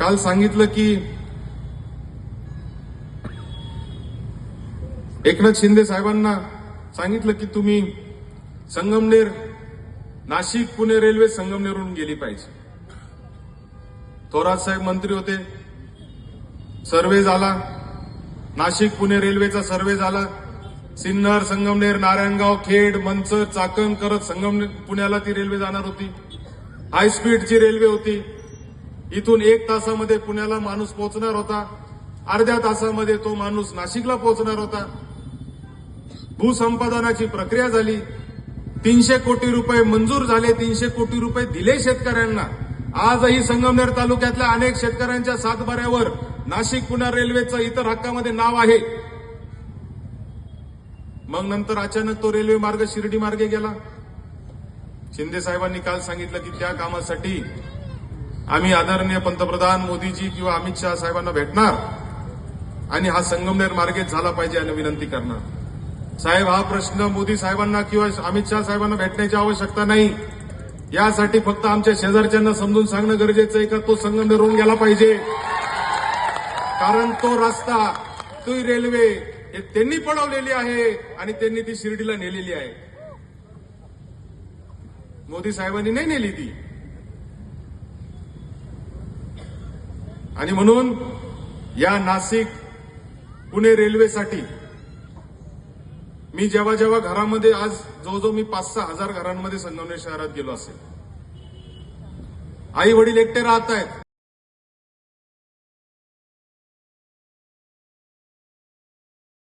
काल सांगितलं की एकनाथ शिंदे साहेबांना सांगितलं की तुम्ही संगमनेर नाशिक पुणे रेल्वे संगमनेरहून गेली पाहिजे. थोरात साहेब मंत्री होते. सर्वे झाला. नाशिक पुणे रेल्वेचा सर्वे झाला. सिन्नर संगमनेर नारायणगाव खेड मंचर चाकण करत संगमनेर पुण्याला ती रेल्वे जाणार होती. हाय स्पीडची रेल्वे होती. इथून एक तासामध्ये पुण्याला माणूस पोहोचणार होता. अर्ध्या तासामध्ये तो माणूस नाशिकला पोहोचणार होता. भूसंपादनाची प्रक्रिया झाली. तीनशे कोटी रुपये मंजूर झाले. तीनशे कोटी रुपये दिले शेतकऱ्यांना. आजही संगमनेर तालुक्यातल्या अनेक शेतकऱ्यांच्या सातबाऱ्यावर नाशिक पुणे रेल्वेचं इतर हक्कामध्ये नाव आहे. मग नंतर अचानक तो रेल्वे मार्ग शिर्डी मार्गे गेला. शिंदे साहेबांनी काल सांगितलं की त्या कामासाठी आम्ही आदरणीय पंतप्रधान मोदीजी किंवा अमित शहा साहेबांना भेटणार आणि हा संगमनेर मार्गेच झाला पाहिजे आणि विनंती करणार. साहेब हा प्रश्न मोदी साहेबांना किंवा अमित शहा साहेबांना भेटण्याची आवश्यकता नाही. यासाठी फक्त आमच्या शेजारच्यांना समजून सांगणं गरजेचं आहे का? तो संगमनेर होऊन गेला पाहिजे. कारण तो रस्ता तो रेल्वे हे त्यांनी पडवलेली आहे आणि त्यांनी ती शिर्डीला नेलेली आहे. मोदी साहेबांनी नाही नेली ती. आणि म्हणून या नाशिक पुणे रेल्वेसाठी मी जेव्हा जेव्हा घरामध्ये आज जवळजवळ मी पाच सहा हजार घरांमध्ये संगमनेर शहरात गेलो असेल. आई वडील एकटे राहत आहेत.